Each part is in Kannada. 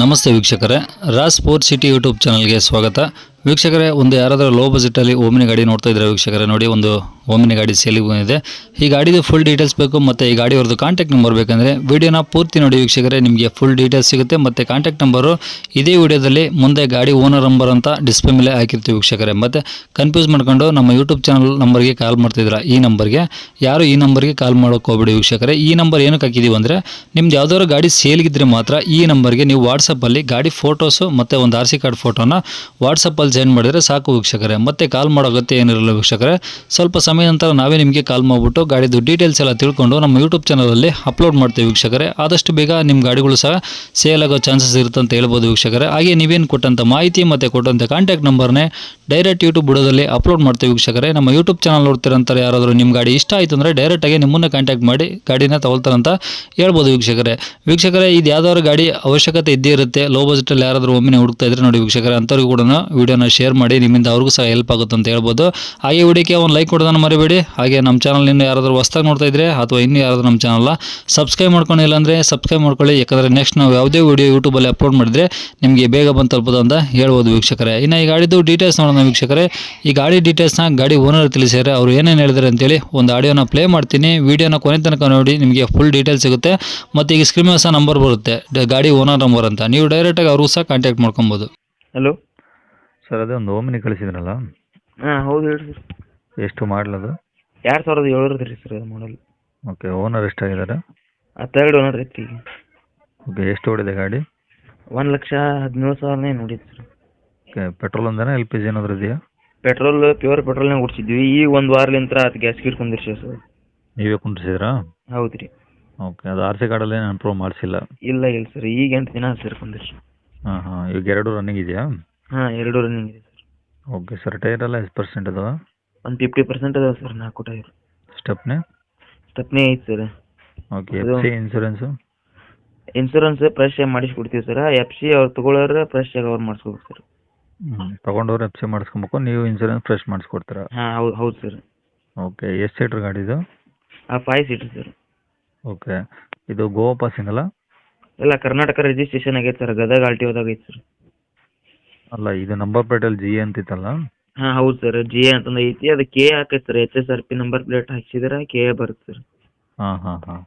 ನಮಸ್ತೆ ವೀಕ್ಷಕರೇ ರಾಜ್ ಸ್ಪೋರ್ಟ್ ಸಿಟಿ ಯೂಟ್ಯೂಬ್ ಚಾನಲ್ಗೆ ಸ್ವಾಗತ. ವೀಕ್ಷಕರೇ, ಒಂದು ಯಾರಾದರೂ ಲೋ ಬಜೆಟಲ್ಲಿ ಓಮಿನಿ ಗಾಡಿ ನೋಡ್ತಾ ಇದ್ದಾರೆ ವೀಕ್ಷಕರೇ, ನೋಡಿ ಒಂದು ಓಮಿನಿ ಗಾಡಿ ಸೇಲಿಗೆ ಬಂದಿದೆ. ಈ ಗಾಡಿದು ಫುಲ್ ಡೀಟೇಲ್ಸ್ ಬೇಕು ಮತ್ತು ಈ ಗಾಡಿಯವ್ರದ್ದು ಕಾಂಟ್ಯಾಕ್ಟ್ ನಂಬರ್ ಬೇಕಂದರೆ ವಿಡಿಯೋನ ಪೂರ್ತಿ ನೋಡಿ ವೀಕ್ಷಕರೇ, ನಿಮಗೆ ಫುಲ್ ಡೀಟೇಲ್ಸ್ ಸಿಗುತ್ತೆ. ಮತ್ತು ಕಾಂಟ್ಯಾಕ್ಟ್ ನಂಬರು ಇದೇ ವಿಡಿಯೋದಲ್ಲಿ ಮುಂದೆ ಗಾಡಿ ಓನರ್ ನಂಬರ್ ಅಂತ ಡಿಸ್ಪ್ಲೇ ಮೇಲೆ ಹಾಕಿರ್ತೀವಿ ವೀಕ್ಷಕರೇ. ಮತ್ತು ಕನ್ಫ್ಯೂಸ್ ಮಾಡ್ಕೊಂಡು ನಮ್ಮ ಯೂಟ್ಯೂಬ್ ಚಾನಲ್ ನಂಬರ್ಗೆ ಕಾಲ್ ಮಾಡ್ತಿದ್ದೀರಾ ಈ ನಂಬರ್ಗೆ ಯಾರು ಈ ನಂಬರ್ಗೆ ಕಾಲ್ ಮಾಡೋಕೆ ಹೋಗ್ಬಿಡಿ ವೀಕ್ಷಕರೇ. ಈ ನಂಬರ್ ಏನಕ್ಕೆ ಹಾಕಿದ್ದೀವಿ ಅಂದರೆ, ನಿಮ್ದು ಯಾವುದಾದ್ರು ಗಾಡಿ ಸೇಲ್ಗಿದ್ರೆ ಮಾತ್ರ ಈ ನಂಬರ್ಗೆ ನೀವು ವಾಟ್ಸಪ್ಪಲ್ಲಿ ಗಾಡಿ ಫೋಟೋಸು ಮತ್ತು ಒಂದು ಆರ್ ಸಿ ಕಾರ್ಡ್ ಫೋಟೋನ ವಾಟ್ಸಪ್ಪಲ್ಲಿ ಸೆಂಡ್ ಮಾಡಿದರೆ ಸಾಕು ವೀಕ್ಷಕರೇ. ಮತ್ತೆ ಕಾಲ್ ಮಾಡೋ ಅಗತ್ಯ ಏನಿರಲ್ಲ ವೀಕ್ಷಕರೇ. ಸ್ವಲ್ಪ ಸಮಯ ನಂತರ ನಾವೇ ನಿಮಗೆ ಕಾಲ್ ಮಾಡಿಬಿಟ್ಟು ಗಾಡಿದು ಡೀಟೇಲ್ಸ್ ಎಲ್ಲ ತಿಳ್ಕೊಂಡು ನಮ್ಮ ಯೂಟ್ಯೂಬ್ ಚಾನಲಲ್ಲಿ ಅಪ್ಲೋಡ್ ಮಾಡ್ತೀವಿ ವೀಕ್ಷಕರೇ. ಆದಷ್ಟು ಬೇಗ ನಿಮ್ಮ ಗಾಡಿಗಳು ಸಹ ಸೇಲ್ ಆಗೋ ಚಾನ್ಸಸ್ ಇರುತ್ತೆ ಅಂತ ಹೇಳ್ಬೋದು ವೀಕ್ಷಕರೇ. ಹಾಗೆ ನೀವೇನು ಕೊಟ್ಟಂಥ ಮಾಹಿತಿ ಮತ್ತು ಕೊಟ್ಟಂಥ ಕಾಂಟ್ಯಾಕ್ಟ್ ನಂಬರ್ನೇ ಡೈರೆಕ್ಟ್ ಯೂಟ್ಯೂಬ್ ಬುಡದಲ್ಲಿ ಅಪ್ಲೋಡ್ ಮಾಡ್ತೀವಿ ವೀಕ್ಷಕರೇ. ನಮ್ಮ ಯೂಟ್ಯೂಬ್ ಚಾನಲ್ ನೋಡ್ತಿರಂತಾರೆ ಯಾರಾದರೂ ನಿಮ್ಮ ಗಾಡಿ ಇಷ್ಟ ಆಯಿತು ಅಂದರೆ ಡೈರೆಕ್ಟಾಗಿ ನಿಮ್ಮನ್ನು ಕಾಂಟ್ಯಾಕ್ಟ್ ಮಾಡಿ ಗಾಡಿನ ತಗೊಳ್ತಾರಂತ ಹೇಳ್ಬೋದು ವೀಕ್ಷಕರೇ. ವೀಕ್ಷಕರೇ ಇದು ಯಾವ್ದಾದ್ರು ಗಾಡಿ ಅವಶ್ಯಕತೆ ಇದ್ದೇ ಇರುತ್ತೆ ಲೋ ಬಜೆಟಲ್ಲಿ ಯಾರಾದರೂ ಒಮ್ಮೆ ಹುಡುಕ್ತಾ ಇದ್ರೆ ನೋಡಿ ವೀಕ್ಷಕರೇ, ಅಂಥವ್ರಿಗೂ ಕೂಡ ವಿಡಿಯೋನ ಶೇರ್ ಮಾಡಿ ನಿಮ್ಮಿಂದ ಅವ್ರಿಗೂ ಸಹ ಹೆಲ್ಪ್ ಆಗುತ್ತೆ ಅಂತ ಹೇಳ್ಬೋದು. ಹಾಗೆ ವಿಡಿಯೋಕ್ಕೆ ಒಂದು ಲೈಕ್ ಕೊಡೋದನ್ನು ಮರಿಬೇಡಿ. ಹಾಗೆ ನಮ್ಮ ಚಾನಲ್ ಇನ್ನು ಯಾರಾದರೂ ಹೊಸ್ದಾಗಿ ನೋಡ್ತಾ ಇದ್ರೆ ಅಥವಾ ಇನ್ನೂ ಯಾರಾದರೂ ನಮ್ಮ ಚಾನಲ್ನ ಸಬ್ಸ್ಕ್ರೈಬ್ ಮಾಡ್ಕೊಂಡಿಲ್ಲ ಅಂದರೆ ಸಬ್ಸ್ಕ್ರೈಬ್ ಮಾಡ್ಕೊಳ್ಳಿ. ಯಾಕಂದರೆ ನೆಕ್ಸ್ಟ್ ನಾವು ಯಾವುದೇ ವಿಡಿಯೋ ಯೂಟ್ಯೂಬಲ್ಲಿ ಅಪ್ಲೋಡ್ ಮಾಡಿದರೆ ನಿಮಗೆ ಬೇಗ ಬಂದು ತಲುಪೋದು ಅಂತ ಹೇಳ್ಬೋದು ವೀಕ್ಷಕರೇ. ಇನ್ನು ಈ ಗಾಡಿದು ಡೀಟೇಲ್ಸ್ ನೋಡೋಣ ವೀಕ್ಷಕರೇ. ಈ ಗಾಡಿ ಡೀಟೇಲ್ಸ್ನ ಗಾಡಿ ಓನರ್ ತಿಳಿಸಿದ್ರೆ ಅವರು ಏನೇನು ಹೇಳಿದ್ದಾರೆ ಅಂತೇಳಿ ಒಂದು ಆಡಿಯೋನ ಪ್ಲೇ ಮಾಡ್ತೀನಿ. ವೀಡಿಯೋನ ಕೊನೆ ತನಕ ನೋಡಿ ನಿಮಗೆ ಫುಲ್ ಡೀಟೇಲ್ಸ್ ಸಿಗುತ್ತೆ. ಮತ್ತು ಈಗ ಸ್ಕ್ರೀನ್ ಸಹ ನಂಬರ್ ಬರುತ್ತೆ. ಗಾಡಿ ಓನರ್ ನಂಬರ್ ಅಂತ. ನೀವು ಡೈರೆಕ್ಟಾಗಿ ಅವ್ರಿಗೂ ಸಹ ಕಾಂಟ್ಯಾಕ್ಟ್ ಮಾಡ್ಕೊಬೋದು. ಹಲೋ ಸರ್ ಅದೇ ಒಂದು ಓಮಿನಿ ಕಳಿಸಿದ್ರಲ್ಲ? ಹಾಂ ಹೌದು ಹೇಳಿ ಸರ್ ಎಷ್ಟು ಮಾಡಲದು ಎರಡು ಸಾವಿರದ ಏಳರದ್ದು ರೀ ಸರ್ ಅದು ಮಾಡಲ್ ಓಕೆ ಓನರ್ ಎಷ್ಟಾಗಿದ್ದಾರೆ? ತರ್ಡ್ ಓನರ್ ಐತಿ. ಈಗ ಓಕೆ ಎಷ್ಟು ಓಡಿದೆ ಗಾಡಿ? ಒಂದು ಲಕ್ಷ ಹದಿನೇಳು ಸಾವಿರನೇ ನೋಡಿದ್ದು ಸರ್. ಓಕೆ ಪೆಟ್ರೋಲ್ ಒಂದೇನಾ ಎಲ್ ಪಿ ಜಿ ಏನಾದರೂ ಇದೆಯಾ? ಪೆಟ್ರೋಲ್ ಪ್ಯೂರ್ ಪೆಟ್ರೋಲ್ನೇ ಓಡಿಸಿದ್ವಿ. ಈಗ ಒಂದು ವಾರಲಿಂತ್ರ ಅದು ಗ್ಯಾಸ್ ಕಿಡ್ಕೊಂಡಿರಿ ಸರ್. ನೀವೇ ಕುಂಡಿಸಿದ್ರಾ ಹೌದು ರೀ. ಓಕೆ ಅದು ಆರ್ ಸಿ ಕಾರ್ಡಲ್ಲಿ ಏನು ಅಪ್ರೂವ್ ಮಾಡಿಸಿಲ್ಲ? ಇಲ್ಲ ಇಲ್ಲ ಸರ್. ಈಗ ಎಂಟು ದಿನ ಸೇರ್ಕೊಂಡಿರಿ ಹಾಂ ಹಾಂ ಈಗ ಎರಡು ರನ್ನಿಂಗ್ ಇದೆಯಾ? ಹಾಂ ಎರಡು ರನ್ನಿಂಗ್ ಇದೆ ಸರ್ ಓಕೆ ಸರ್ ಟೈರ್ ಎಲ್ಲ ಎಷ್ಟು ಪರ್ಸೆಂಟ್ ಅದಾವ? ಒಂದು ಫಿಫ್ಟಿ ಪರ್ಸೆಂಟ್ ಅದಾವೆ ಸರ್ ನಾಲ್ಕು ಟೈರ್ ಸ್ಟೆಪ್ನೇ ಸ್ಟೆಪ್ನೇ ಐತೆ ಸರ್ ಓಕೆ ಎಫ್ ಅದು- ಸಿ ಇನ್ಸೂರೆನ್ಸು ಇನ್ಸೂರೆನ್ಸ್ ಫ್ರೆಶ್ ಆಗಿ ಮಾಡಿಸಿ ಕೊಡ್ತೀವಿ ಸರ್ ಎಫ್ ಸಿ ಅವ್ರು ತಗೊಳ್ಳೋರು ಫ್ರೆಶ್ ಆಗಿ ಅವ್ರು ಮಾಡಿಸ್ಕೋಬೇಕು ಸರ್ ತಗೊಂಡವ್ರು ಎಫ್ ಸಿ ಮಾಡಿಸ್ಕೊಬೇಕು ನೀವು ಇನ್ಸೂರೆನ್ಸ್ ಫ್ರೆಶ್ ಮಾಡಿಸ್ಕೊಡ್ತೀರಾ? ಹಾಂ ಹೌದು ಹೌದು ಸರ್ ಓಕೆ ಎಷ್ಟು ಸೀಟ್ರ್ ಗಾಡಿ ಇದು? ಆ ಫೈವ್ ಸೀಟರ್ ಸರ್ ಓಕೆ ಇದು ಗೋವಾ ಪಾಸಿಂಗ್ ಅಲ್ಲ? ಎಲ್ಲ ಕರ್ನಾಟಕ ರಿಜಿಸ್ಟ್ರೇಷನ್ ಆಗೈತೆ ಸರ್ ಗದಗ ಆರ್ ಟಿ ಓದಾಗೈತೆ ಸರ್ ಅಲ್ಲ ಇದು ನಂಬರ್ ಪ್ಲೇಟಲ್ಲಿ ಜಿ ಅಂತಿತ್ತಲ್ಲ? ಹಾಂ ಹೌದು ಸರ್ ಜಿ ಅಂತಂದು ಐತಿ. ಅದು K ಹಾಕೈತೆ sir H S R P number plate ಹಾಕ್ಸಿದ್ರೆ K ಬರುತ್ತೆ ಸರ್ ಹಾಂ ಹಾಂ ಹಾಂ.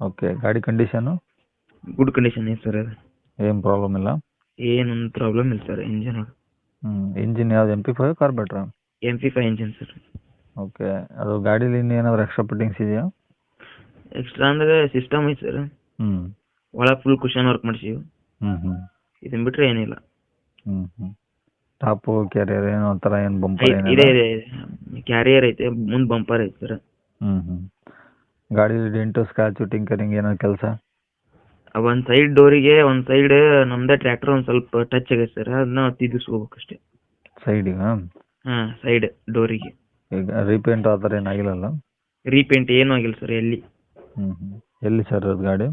ಓಕೆ ಗಾಡಿ ಕಂಡೀಷನು ಗುಡ್ ಕಂಡೀಷನ್ ಐತೆ ಸರ್ ಅದು? ಏನು ಪ್ರಾಬ್ಲಮ್ ಇಲ್ಲ? ಏನೊಂದು ಪ್ರಾಬ್ಲಮ್ ಇಲ್ಲ ಸರ್ ಇಂಜಿನ್ ಹ್ಞೂ ಇಂಜಿನ್ ಯಾವ್ದು M P five ಕಾರ್ಬೇಟ್ರಾ M P five engine sir okay ಅದು ಗಾಡೀಲಿ ಇನ್ನೂ ಏನಾದರೂ ಎಕ್ಸ್ಟ್ರಾ ಫಿಟ್ಟಿಂಗ್ಸ್ ಇದೆಯಾ? ಎಕ್ಸ್ಟ್ರಾ ಅಂದ್ರೆ ಸಿಸ್ಟಮ್ ಐತೆ ಸರ್ ಹ್ಞೂ ಒಳಗೆ ಫುಲ್ ಕುಷನ್ ವರ್ಕ್ ಮಾಡಿಸಿವಿ. ಹ್ಞೂ ಹ್ಞೂ ಇದನ್ನ ಬಿಟ್ಟರೆ ಏನಿಲ್ಲ. ಹ್ಞೂ ಹ್ಞೂ ಟಾಪು ಕ್ಯಾರಿಯರ್ ಏನೋ ಒಂಥರ ಏನು ಬಂಪರ್ ಐ- ಇದೆ ಇದೆ ಕ್ಯಾರಿಯರ್ ಐತೆ ಮುಂದೆ ಬಂಪರ್ ಐತೆ ಸರ್. ಹ್ಞೂ ಹ್ಞೂ ಗಾಡಿ ಡೆಂಟು ಸ್ಕ್ರಾಚು ಟಿಂಕರಿಂಗ್ ಏನೋ ಕೆಲಸ? ಒಂದು ಸೈಡ್ ಡೋರಿಗೆ ಒಂದು ಸೈಡ್ ನಮ್ದೇ ಟ್ರ್ಯಾಕ್ಟರ್ ಒಂದು ಸ್ವಲ್ಪ ಟಚ್ ಆಗೈತೆ ಸರ್. ಅದನ್ನ ತಿದ್ದಿಸ್ಕೋಬೇಕು ಅಷ್ಟೇ ಸೈಡಿಗೆ ಹಾಂ ಸೈಡ್ ಡೋರಿಗೆ ಈಗ ರೀಪೇಂಟ್ ಆ ಥರ ಏನಾಗಿಲ್ಲಲ್ಲ ರೀಪೇಂಟ್ ಏನೂ ಆಗಿಲ್ಲ ಸರ್ ಎಲ್ಲಿ. ಹ್ಞೂ ಹ್ಞೂ ಎಲ್ಲಿ ಸರ್ ಅದು ಗಾಡಿ?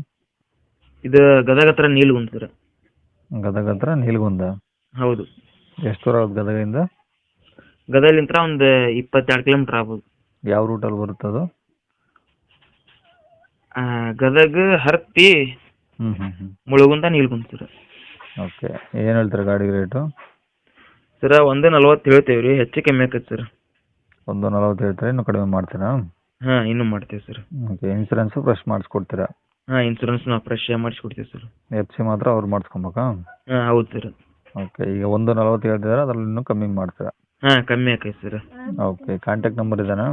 ಇದು ಗದಗ ಹತ್ರ ನೀಲ್ಗುಂದ್ ಸರ್. ಗದಗ ಹತ್ರ ನೀಲ್ಗುಂದ? ಹೌದು. ಎಷ್ಟು ದೂರ ಆಗುತ್ತೆ ಗದಗಿಂದ ಗದಗಲಿಂತ್ರ ಒಂದು ಇಪ್ಪತ್ತೆರಡು ಕಿಲೋಮೀಟ್ರ್ ಆಗ್ಬೋದು. ಯಾವ ರೂಟಲ್ಲಿ ಬರುತ್ತೆ ಅದು? ಆ, ಗದಗ ಹರ್ತಿ ಹ್ಞೂ ಹ್ಞೂ ಹ್ಞೂ ಮುಳುಗುಂದ ನೀಲ್ಗುಂದ್ ಸರ್ ಓಕೆ. ಏನು ಹೇಳ್ತಾರೆ ಗಾಡಿ ರೇಟು? ಸರ ಒಂದು ನಲ್ವತ್ತು ಹೇಳ್ತೇವೆ ರೀ. ಹೆಚ್ಚು ಕಮ್ಮಿ ಆಕೈತೆ ಸರ್. ಒಂದು ನಲವತ್ತು ಹೇಳ್ತಾರೆ? ಇನ್ನೂ ಕಡಿಮೆ ಮಾಡ್ತೀರಾ? ಹಾಂ ಇನ್ನೂ ಮಾಡ್ತೇವೆ ಸರ್. ಓಕೆ. ಇನ್ಸೂರೆನ್ಸು ಫ್ರೆಶ್ ಮಾಡಿಸ್ಕೊಡ್ತೀರಾ? ಹಾಂ ಇನ್ಸೂರೆನ್ಸ್ ನಾವು ಫ್ರೆಶ್ ಮಾಡಿಸ್ಕೊಡ್ತೀವಿ ಸರ್. ಎಫ್ ಸಿ ಮಾತ್ರ ಅವ್ರು ಮಾಡಿಸ್ಕೊಬೇಕಾ? ಹಾಂ ಹೌದು ಸರ್. ಓಕೆ ಈಗ ಒಂದು ನಲವತ್ತು ಹೇಳ್ತಿದ್ದಾರೆ ಅದ್ರಲ್ಲಿ ಇನ್ನೂ ಕಮ್ಮಿ ಮಾಡ್ತೀರಾ? ಹಾಂ ಕಮ್ಮಿ ಆಕೈತೆ ಸರ್. ಓಕೆ ಕಾಂಟ್ಯಾಕ್ಟ್ ನಂಬರ್ ಇದೇನಾ?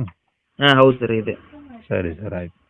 ಹಾಂ ಹೌದು ಸರ್ ಇದೆ. ಸರಿ ಸರ್ ಆಯ್ತು.